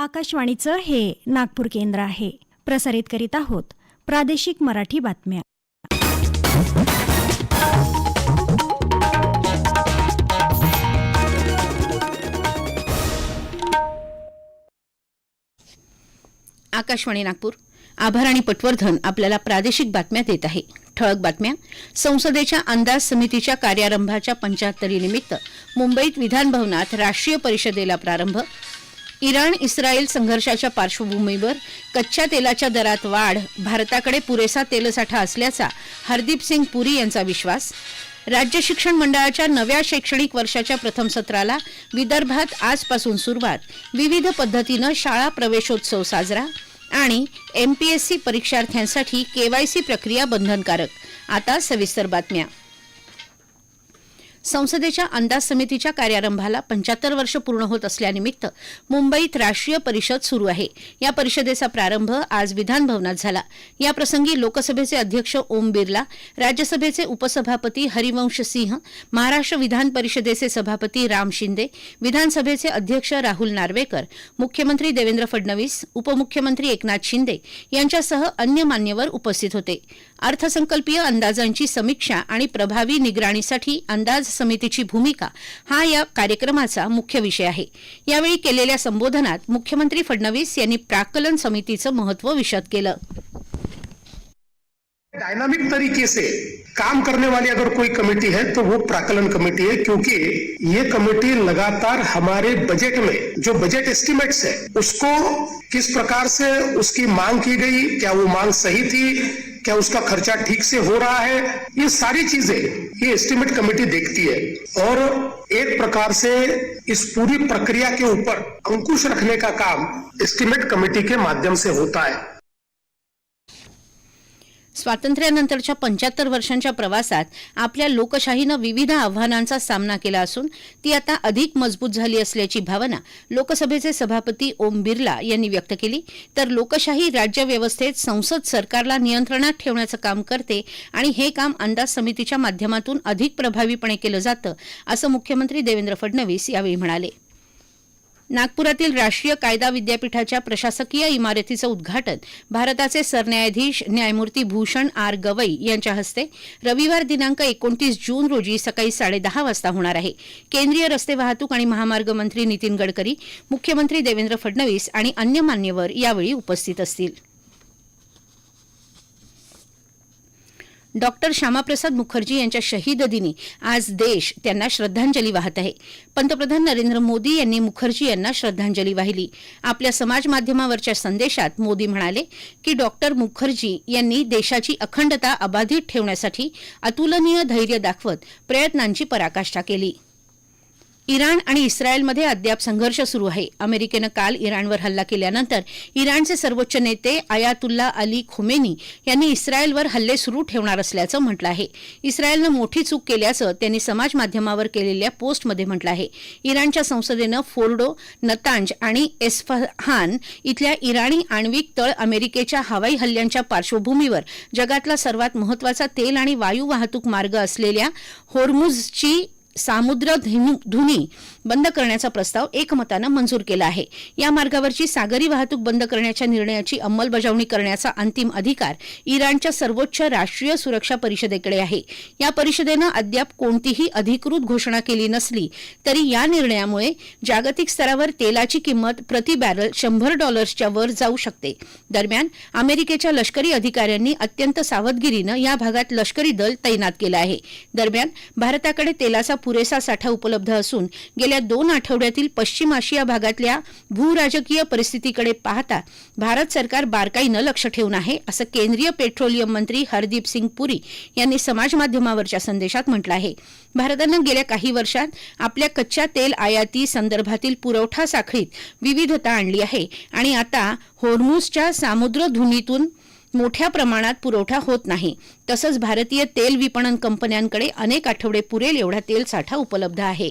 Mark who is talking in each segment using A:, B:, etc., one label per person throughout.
A: आकाशवाणीचं हे नागपूर केंद्र आहे प्रसारित करीत आहोत प्रादेशिक मराठी बातम्या आकाशवाणी नागपूर आभार आणि पटवर्धन आपल्याला प्रादेशिक बातम्या देत आहे ठळक बातम्या संसदेच्या अंदाज समितीच्या कार्यारंभाच्या निमित्त मुंबईत विधानभवनात राष्ट्रीय परिषदेला प्रारंभ इराण इस्रायल संघर्षाच्या पार्श्वभूमीवर कच्च्या तेलाच्या दरात वाढ भारताकडे पुरेसा तेलसाठा असल्याचा हरदीप सिंग पुरी यांचा विश्वास राज्य शिक्षण मंडळाच्या नव्या शैक्षणिक वर्षाच्या प्रथम सत्राला विदर्भात आजपासून सुरुवात विविध पद्धतीनं शाळा प्रवेशोत्सव साजरा आणि एमपीएससी परीक्षार्थ्यांसाठी केवायसी प्रक्रिया बंधनकारक आता सविस्तर बातम्या संसदेच्या अंदाज समितीच्या कार्यारंभाला पंच्याहत्तर वर्ष पूर्ण होत असल्यानिमित्त मुंबईत राष्ट्रीय परिषद सुरू आहे या परिषदेचा प्रारंभ आज विधानभवनात झाला याप्रसंगी लोकसभेचे अध्यक्ष ओम बिर्ला राज्यसभेचे उपसभापती हरिवंश सिंह महाराष्ट्र विधान परिषदेचे सभापती राम शिंदे विधानसभेचे अध्यक्ष राहुल नार्वेकर मुख्यमंत्री देवेंद्र फडणवीस उपमुख्यमंत्री एकनाथ शिंदे यांच्यासह अन्य मान्यवर उपस्थित होते अर्थसंकल्पीय अंदाजांची समीक्षा आणि प्रभावी निगराणीसाठी अंदाज समितीची भूमिका हा या कार्यक्रमाचा मुख्य विषय आहे यावेळी केलेल्या संबोधनात मुख्यमंत्री फडणवीस यांनी प्राकलन समितीचं महत्व विशद केलं
B: डायनामिक तरीके से काम करने वाली अगर कोई कमेटी है तो वो प्राकलन कमेटी है क्योंकि ये कमेटी लगातार हमारे बजट में जो बजट एस्टिमेट्स है उसको किस प्रकार से उसकी मांग की गई क्या वो मांग सही थी क्या उसका खर्चा ठीक से हो रहा है ये सारी चीजें ये एस्टिमेट कमेटी देखती है और एक प्रकार से इस पूरी प्रक्रिया के ऊपर अंकुश रखने का काम एस्टिमेट कमेटी के माध्यम से होता है
A: स्वातंत्र्यानंतरच्या पंच्याहत्तर वर्षांच्या प्रवासात आपल्या लोकशाहीनं विविध आव्हानांचा सामना केला असून ती आता अधिक मजबूत झाली असल्याची भावना लोकसभेचे सभापती ओम बिर्ला यांनी व्यक्त केली तर लोकशाही राज्यव्यवस्थेत संसद सरकारला नियंत्रणात ठेवण्याचं काम करते आणि हे काम अंदाज समितीच्या माध्यमातून अधिक प्रभावीपणे केलं जातं असं मुख्यमंत्री देवेंद्र फडणवीस यावेळी म्हणाले नागपुरातील राष्ट्रीय कायदा विद्यापीठाच्या प्रशासकीय इमारतीचं उद्घाटन भारताचे सरन्यायाधीश न्यायमूर्ती भूषण आर गवई यांच्या हस्ते रविवार दिनांक एकोणतीस जून रोजी सकाळी साडेदहा वाजता होणार आहे केंद्रीय रस्ते वाहतूक आणि महामार्ग मंत्री नितीन गडकरी मुख्यमंत्री देवेंद्र फडणवीस आणि अन्य मान्यवर यावेळी उपस्थित असतील डॉक्टर श्यामाप्रसाद मुखर्जी यांच्या शहीद दिनी आज देश त्यांना श्रद्धांजली वाहत आहे पंतप्रधान नरेंद्र मोदी यांनी मुखर्जी यांना श्रद्धांजली वाहिली आपल्या समाज माध्यमावरच्या संदेशात मोदी म्हणाले की डॉक्टर मुखर्जी यांनी देशाची अखंडता अबाधित ठेवण्यासाठी अतुलनीय धैर्य दाखवत प्रयत्नांची पराकाष्ठा केली इराण आणि इस्रायलमध्ये अद्याप संघर्ष सुरू आहे अमेरिकेनं काल इराणवर हल्ला केल्यानंतर इराणचे सर्वोच्च नेते आयातुल्ला अली खुमेनी यांनी इस्रायलवर हल्ले सुरू ठेवणार असल्याचं म्हटलं आहे इस्रायलनं मोठी चूक केल्याचं त्यांनी समाज माध्यमावर केलेल्या पोस्टमध्ये म्हटलं आहे इराणच्या संसदेनं फोर्डो नतांज आणि एस्फहान इथल्या इराणी आण्विक तळ अमेरिकेच्या हवाई हल्ल्यांच्या पार्श्वभूमीवर जगातला सर्वात महत्वाचा तेल आणि वायू वाहतूक मार्ग असलेल्या होर्मुझची સામુદ્ર ધુની बंद करण्याचा प्रस्ताव एकमतानं मंजूर केला आहे या मार्गावरची सागरी वाहतूक बंद करण्याच्या निर्णयाची अंमलबजावणी करण्याचा अंतिम अधिकार इराणच्या सर्वोच्च राष्ट्रीय सुरक्षा परिषदेकडे आहे या परिषदेनं अद्याप कोणतीही अधिकृत घोषणा केली नसली तरी या निर्णयामुळे जागतिक स्तरावर तेलाची किंमत प्रति बॅरल शंभर डॉलर्सच्या वर जाऊ शकते दरम्यान अमेरिकेच्या लष्करी अधिकाऱ्यांनी अत्यंत सावधगिरीनं या भागात लष्करी दल तैनात केलं आहे दरम्यान भारताकडे तेलाचा पुरेसा साठा उपलब्ध असून गेल्या गेल्या दोन आठवड्यातील पश्चिम आशिया भागातल्या भूराजकीय परिस्थितीकडे पाहता भारत सरकार बारकाईनं लक्ष ठेवून आहे असं केंद्रीय पेट्रोलियम मंत्री हरदीप सिंग पुरी यांनी समाज माध्यमावरच्या संदेशात म्हटलं आहे भारतानं गेल्या काही वर्षात आपल्या कच्च्या तेल आयाती संदर्भातील पुरवठा साखळीत विविधता आणली आहे आणि आता होर्मुसच्या सामुद्रधुनीतून मोठ्या प्रमाणात पुरवठा होत नाही तसंच भारतीय तेल विपणन कंपन्यांकडे अनेक आठवडे पुरेल एवढा तेल साठा उपलब्ध आहे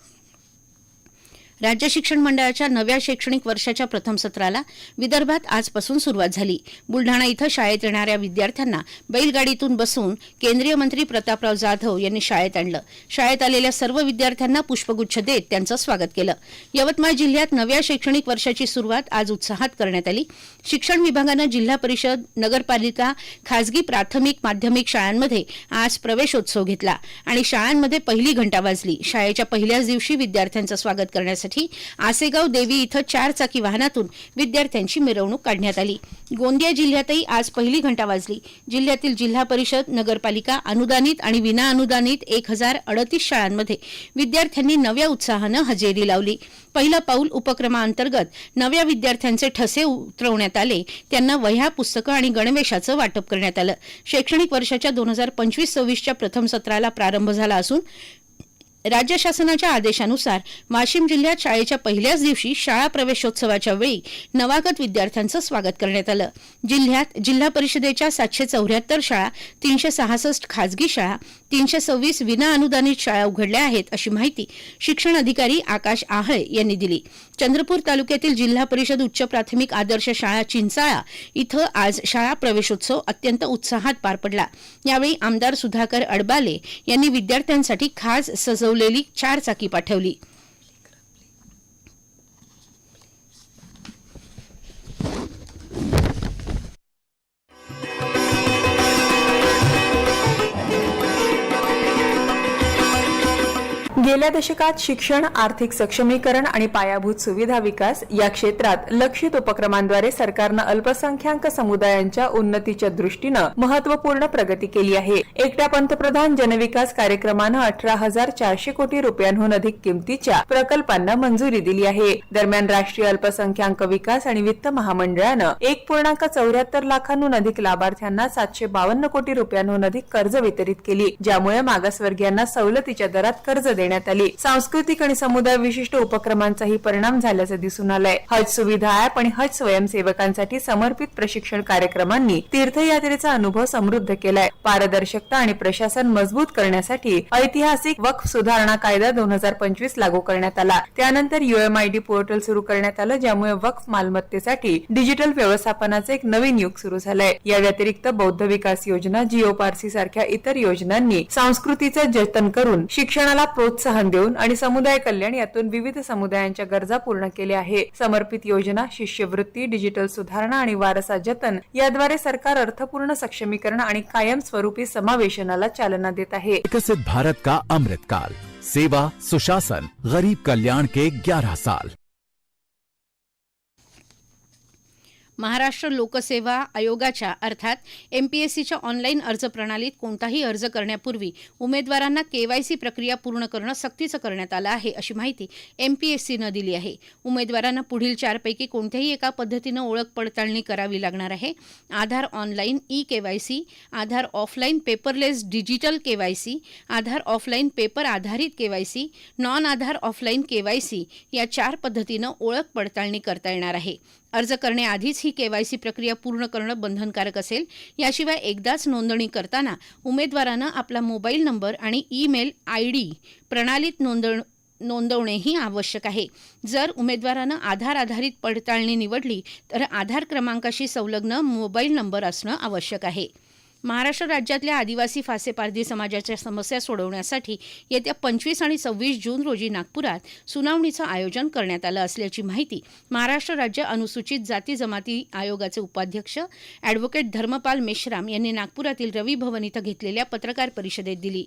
A: राज्य शिक्षण मंडळाच्या नव्या शैक्षणिक वर्षाच्या प्रथम सत्राला विदर्भात आजपासून सुरुवात झाली बुलढाणा इथं शाळेत येणाऱ्या विद्यार्थ्यांना बैलगाडीतून बसून केंद्रीय मंत्री प्रतापराव जाधव यांनी शाळेत आणलं शाळेत आलेल्या सर्व विद्यार्थ्यांना पुष्पगुच्छ देत त्यांचं स्वागत केलं यवतमाळ जिल्ह्यात नव्या शैक्षणिक वर्षाची सुरुवात आज उत्साहात करण्यात आली शिक्षण विभागानं जिल्हा परिषद नगरपालिका खासगी प्राथमिक माध्यमिक शाळांमध्ये आज प्रवेशोत्सव घेतला आणि शाळांमध्ये पहिली घंटा वाजली शाळेच्या पहिल्याच दिवशी विद्यार्थ्यांचं स्वागत करण्यासाठी करण्यासाठी आसेगाव देवी इथं चारचाकी वाहनातून विद्यार्थ्यांची मिरवणूक काढण्यात आली गोंदिया जिल्ह्यातही आज पहिली घंटा वाजली जिल्ह्यातील जिल्हा परिषद नगरपालिका अनुदानित आणि विनाअनुदानित एक हजार अडतीस शाळांमध्ये विद्यार्थ्यांनी नव्या उत्साहानं हजेरी लावली पहिलं पाऊल उपक्रमाअंतर्गत नव्या विद्यार्थ्यांचे ठसे उतरवण्यात आले त्यांना वह्या पुस्तकं आणि गणवेशाचं वाटप करण्यात आलं शैक्षणिक वर्षाच्या दोन हजार पंचवीस सव्वीसच्या प्रथम सत्राला प्रारंभ झाला असून राज्य शासनाच्या आदेशानुसार वाशिम जिल्ह्यात शाळेच्या पहिल्याच दिवशी शाळा प्रवेशोत्सवाच्या वेळी नवागत विद्यार्थ्यांचं स्वागत करण्यात आलं जिल्ह्यात जिल्हा परिषदेच्या सातशे चौऱ्याहत्तर शाळा तीनशे सहासष्ट खाजगी शाळा तीनशे सव्वीस विनाअनुदानित शाळा उघडल्या आहेत अशी माहिती शिक्षण अधिकारी आकाश आहळे यांनी दिली चंद्रपूर तालुक्यातील जिल्हा परिषद उच्च प्राथमिक आदर्श शाळा चिंचाळा इथं आज शाळा प्रवेशोत्सव अत्यंत उत्साहात पार पडला यावेळी आमदार सुधाकर अडबाले यांनी विद्यार्थ्यांसाठी खास सजव चार चाकी पाठवली
B: गेल्या दशकात शिक्षण आर्थिक सक्षमीकरण आणि पायाभूत सुविधा विकास या क्षेत्रात लक्षित उपक्रमांद्वारे सरकारनं अल्पसंख्याक समुदायांच्या उन्नतीच्या दृष्टीनं महत्वपूर्ण प्रगती केली आहे एकट्या पंतप्रधान जनविकास कार्यक्रमानं अठरा हजार चारशे कोटी रुपयांहून अधिक किमतीच्या प्रकल्पांना मंजुरी दिली आहे दरम्यान राष्ट्रीय अल्पसंख्याक विकास आणि वित्त महामंडळानं एक पूर्णांक चौऱ्याहत्तर लाखांहून अधिक लाभार्थ्यांना सातशे बावन्न कोटी रुपयांहून अधिक कर्ज वितरित केली ज्यामुळे मागासवर्गीयांना सवलतीच्या दरात कर्ज देण्यात करण्यात आली सांस्कृतिक आणि समुदाय विशिष्ट उपक्रमांचाही परिणाम झाल्याचं दिसून आलंय हज सुविधा ऍप आणि हज स्वयंसेवकांसाठी समर्पित प्रशिक्षण कार्यक्रमांनी तीर्थयात्रेचा अनुभव समृद्ध केलाय पारदर्शकता आणि प्रशासन मजबूत करण्यासाठी ऐतिहासिक वक्फ सुधारणा कायदा दोन हजार पंचवीस लागू करण्यात आला त्यानंतर युएमआयडी पोर्टल सुरू करण्यात आलं ज्यामुळे वक्फ मालमत्तेसाठी डिजिटल व्यवस्थापनाचं एक नवीन युग सुरू झालंय या व्यतिरिक्त बौद्ध विकास योजना जिओ पारसी सारख्या इतर योजनांनी संस्कृतीचं जतन करून शिक्षणाला प्रोत्साहन प्रोत्साहन देऊन आणि समुदाय कल्याण यातून विविध समुदायांच्या गरजा पूर्ण केल्या आहे समर्पित योजना शिष्यवृत्ती डिजिटल सुधारणा आणि वारसा जतन याद्वारे सरकार अर्थपूर्ण सक्षमीकरण आणि कायमस्वरूपी समावेशनाला चालना देत आहे विकसित भारत का अमृत काल सेवा सुशासन गरीब कल्याण के ग्यारह साल
A: महाराष्ट्र लोकसेवा आयोगाच्या अर्थात एम पी एस सीच्या ऑनलाईन अर्ज प्रणालीत कोणताही अर्ज करण्यापूर्वी उमेदवारांना केवायसी प्रक्रिया पूर्ण करणं सक्तीचं करण्यात आलं आहे अशी माहिती एम पी एस सीनं दिली आहे उमेदवारांना पुढील चारपैकी कोणत्याही एका पद्धतीनं ओळख पडताळणी करावी लागणार आहे Aadhaar online e KYC Aadhaar offline paperless digital KYC Aadhaar offline paper आधारित KYC non Aadhaar offline KYC या चार पद्धतीनं ओळख पडताळणी करता येणार आहे अर्ज करण्याआधीच ही केवायसी प्रक्रिया पूर्ण करणं बंधनकारक असेल याशिवाय एकदाच नोंदणी करताना उमेदवारानं आपला मोबाईल नंबर आणि ईमेल आय डी प्रणालीत नोंदण नोंदवणेही आवश्यक आहे जर उमेदवारानं आधार आधारित पडताळणी निवडली तर आधार क्रमांकाशी संलग्न मोबाईल नंबर असणं आवश्यक आहे महाराष्ट्र राज्यातल्या आदिवासी फासेपारधी समाजाच्या समस्या सोडवण्यासाठी येत्या पंचवीस आणि सव्वीस जून रोजी नागपुरात सुनावणीचं आयोजन करण्यात आलं असल्याची माहिती महाराष्ट्र राज्य अनुसूचित जाती जमाती आयोगाचे उपाध्यक्ष ॲडव्होकेट धर्मपाल मेश्राम यांनी नागपुरातील रवी भवन इथं घेतलेल्या पत्रकार परिषदेत दिली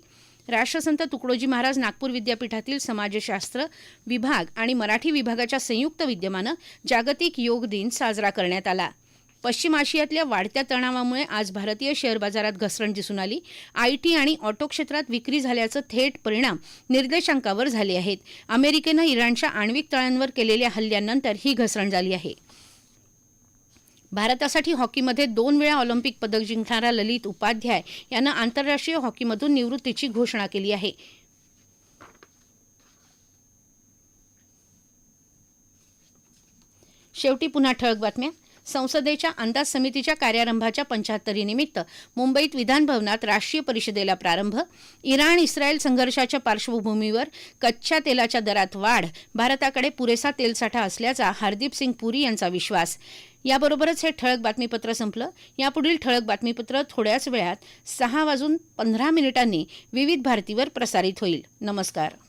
A: राष्ट्रसंत तुकडोजी महाराज नागपूर विद्यापीठातील समाजशास्त्र विभाग आणि मराठी विभागाच्या संयुक्त विद्यमानं जागतिक योग दिन साजरा करण्यात आला पश्चिम आशियातल्या वाढत्या तणावामुळे आज भारतीय शेअर बाजारात घसरण दिसून आली आयटी आणि ऑटो क्षेत्रात विक्री झाल्याचं थेट परिणाम निर्देशांकावर झाले आहेत अमेरिकेनं इराणच्या आण्विक तळांवर केलेल्या हल्ल्यानंतर ही घसरण झाली आहे भारतासाठी हॉकीमध्ये दोन वेळा ऑलिम्पिक पदक जिंकणारा ललित उपाध्याय यानं आंतरराष्ट्रीय हॉकीमधून निवृत्तीची घोषणा केली आहे शेवटी पुन्हा ठळक बातम्या संसदेच्या अंदाज समितीच्या कार्यारंभाच्या पंचाहत्तरीनिमित्त मुंबईत विधानभवनात राष्ट्रीय परिषदेला प्रारंभ इराण इस्रायल संघर्षाच्या पार्श्वभूमीवर कच्च्या तेलाच्या दरात वाढ भारताकडे पुरेसा तेलसाठा असल्याचा हरदीप सिंग पुरी यांचा विश्वास याबरोबरच हे ठळक बातमीपत्र संपलं यापुढील ठळक बातमीपत्र थोड्याच वेळात सहा वाजून पंधरा मिनिटांनी विविध भारतीवर प्रसारित होईल नमस्कार